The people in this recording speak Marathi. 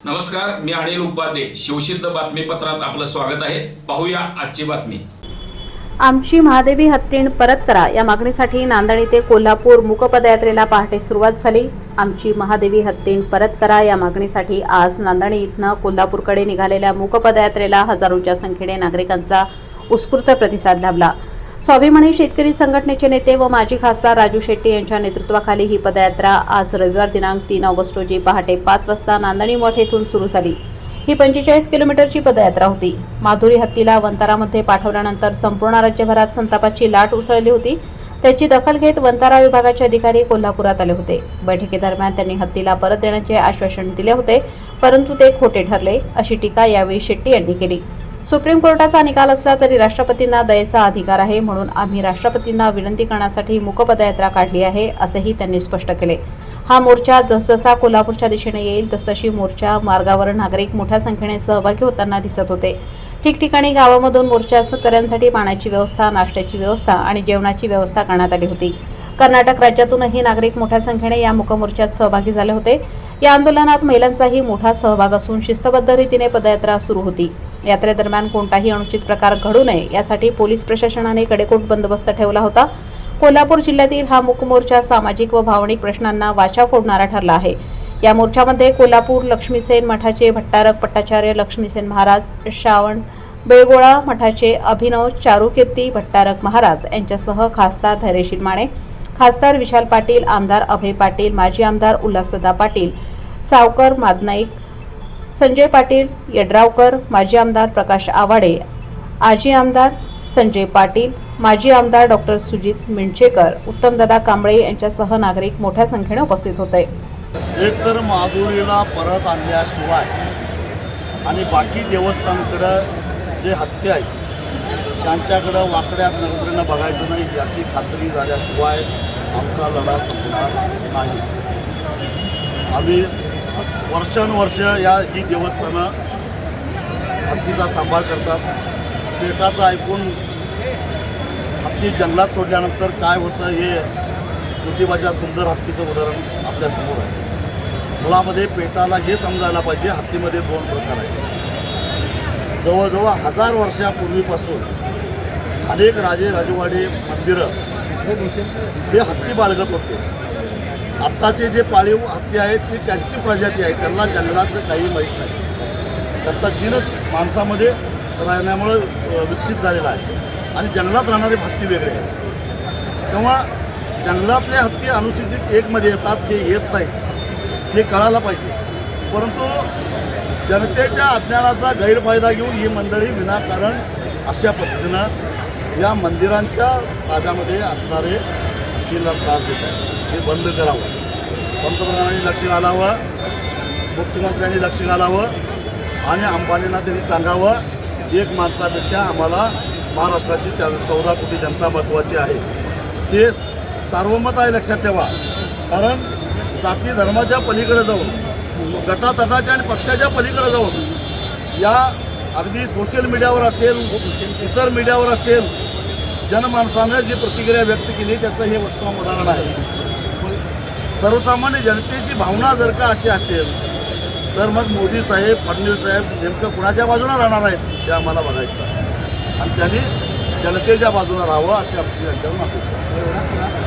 नमस्कार मी अनिल उपाध्ये. शिवसिद्ध बातमीपत्रात आपलं स्वागत आहे. पाहूया आजची बातमी. आमची महादेवी हत्तीण परत करा. या मागणीसाठी नांदणी ते कोल्हापूर मूकपदयात्रेला पहाटे सुरुवात झाली. आमची महादेवी हत्तीण परत करा या मागणीसाठी आज नांदणी इथनं कोल्हापूरकडे निघालेल्या मूकपदयात्रेला हजारोच्या संख्येने नागरिकांचा उत्स्फूर्त प्रतिसाद लाभला. स्वाभिमानी शेतकरी संघटनेचे नेते व माजी खासदार राजू शेट्टी यांच्या नेतृत्वाखाली ही पदयात्रा आज रविवार दिनांक तीन ऑगस्ट रोजी पहाटे पाच वाजता नांदणी मठ येथून सुरू झाली. ही पंचेचाळीस किलोमीटरची पदयात्रा होती. माधुरी हत्तीला वंतारामध्ये पाठवल्यानंतर संपूर्ण राज्यभरात संतापाची लाट उसळली होती. त्याची दखल घेत वंतारा विभागाचे अधिकारी कोल्हापुरात आले होते. बैठकीदरम्यान त्यांनी हत्तीला परत देण्याचे आश्वासन दिले होते परंतु ते खोटे ठरले अशी टीका यावेळी शेट्टी यांनी केली. सुप्रीम कोर्टाचा निकाल असला तरी राष्ट्रपतींना दयेचा अधिकार आहे म्हणून आम्ही राष्ट्रपतींना विनंती करण्यासाठी मूकपदयात्रा काढली आहे असंही त्यांनी स्पष्ट केले. हा मोर्चा जसजसा कोल्हापूरच्या दिशेने येईल तसतशी मोर्चा मार्गावर नागरिक मोठ्या संख्येने सहभागी होताना दिसत होते. ठिकठिकाणी गावामधून मोर्चाकऱ्यांसाठी पाण्याची व्यवस्था नाश्त्याची व्यवस्था आणि जेवणाची व्यवस्था करण्यात आली होती. कर्नाटक राज्यातूनही नागरिक मोठ्या संख्येने या मुकमोर्चात सहभागी झाले होते. या आंदोलनात महिलांचाही मोठा सहभाग असून शिस्तबद्ध रीतीने पदयात्रा सुरू होती. यात्रेदरम्यान कोणताही अनुचित प्रकार घडू नये यासाठी पोलीस प्रशासनाने कडेकोट बंदोबस्त ठेवला होता. कोल्हापूर जिल्ह्यातील हा मुकमोर्चा सामाजिक व भावनिक प्रश्नांना वाचा फोडणारा ठरला आहे. या मोर्चामध्ये कोल्हापूर लक्ष्मीसेन मठाचे भट्टारक पट्टाचार्य लक्ष्मीसेन महाराज श्रावण बेळगोळा मठाचे अभिनव चारुकीर्ती भट्टारक महाराज यांच्यासह खासदार धैर्यशील माने खासदार विशाल पाटील आमदार अभय पाटील माजी आमदार उल्हासदा पाटील सावकर मादनाईक संजय पाटील यड्रावकर माजी आमदार प्रकाश आवाडे आजी आमदार संजय पाटील माजी आमदार डॉक्टर सुजित मिंचेकर उत्तमदादा कांबळे यांच्यासह नागरिक मोठ्या संख्येने उपस्थित होते. एकतर माधुरीला परत आणल्याशिवाय आणि बाकी देवस्थानकडं जे हत्या आहेत त्यांच्याकडं वाकड्या नजरेनं बघायचं नाही याची खात्री झाल्याशिवाय आमचा लढा संपणार नाही. आम्ही वर्षानुवर्ष या ही देवस्थानं हत्तीचा सांभाळ करतात. पेटाचं ऐकून हत्ती जंगलात सोडल्यानंतर काय होतं हे ज्योतिबाच्या सुंदर हत्तीचं उदाहरण आपल्यासमोर आहे. मुळामध्ये पेटाला हे समजायला पाहिजे हत्तीमध्ये दोन प्रकार आहेत. जवळजवळ हजार वर्षापूर्वीपासून अनेक राजे राजवाडे मंदिरं हे हत्ती बाळगत होते. आत्ताचे जे पाळीव हत्ती आहेत ती त्यांची प्रजाती आहे त्यांना जंगलाचं काही माहीत नाही. त्यांचा जीनच माणसामध्ये राहण्यामुळं विकसित झालेला आहे. आणि जंगलात राहणारे हत्ती वेगळे आहेत. तेव्हा जंगलातले हत्ती अनुसूचित एकमध्ये येतात हे येत नाहीत. हे कळायला पाहिजे. परंतु जनतेच्या अज्ञानाचा गैरफायदा घेऊन ही मंडळी विनाकारण अशा पद्धतीनं या मंदिरांच्या ताब्यामध्ये असणारे किल्ला त्रास देत आहेत. हे बंद करावं. पंतप्रधानांनी लक्ष घालावं मुख्यमंत्र्यांनी लक्ष घालावं आणि अंबानींना त्यांनी सांगावं एक माणसापेक्षा आम्हाला महाराष्ट्राची चा चौदा कोटी जनता महत्त्वाची आहे. हे सार्वमत आहे लक्षात ठेवा. कारण जाती धर्माच्या पलीकडे जाऊन गटातटाच्या आणि पक्षाच्या पलीकडे जाऊन या अगदी सोशल मीडियावर असेल इतर मीडियावर असेल जनमानसानं जी प्रतिक्रिया व्यक्त केली त्याचं हे उत्तम उदाहरण आहे. सर्वसामान्य जनतेची भावना जर का अशी असेल तर मग मोदी साहेब फडणवीस साहेब नेमकं कुणाच्या बाजूला राहणार आहेत ते आम्हाला बघायचं आणि त्यांनी जनतेच्या बाजूला राहावं अशी आपली त्यांच्याकडून अपेक्षा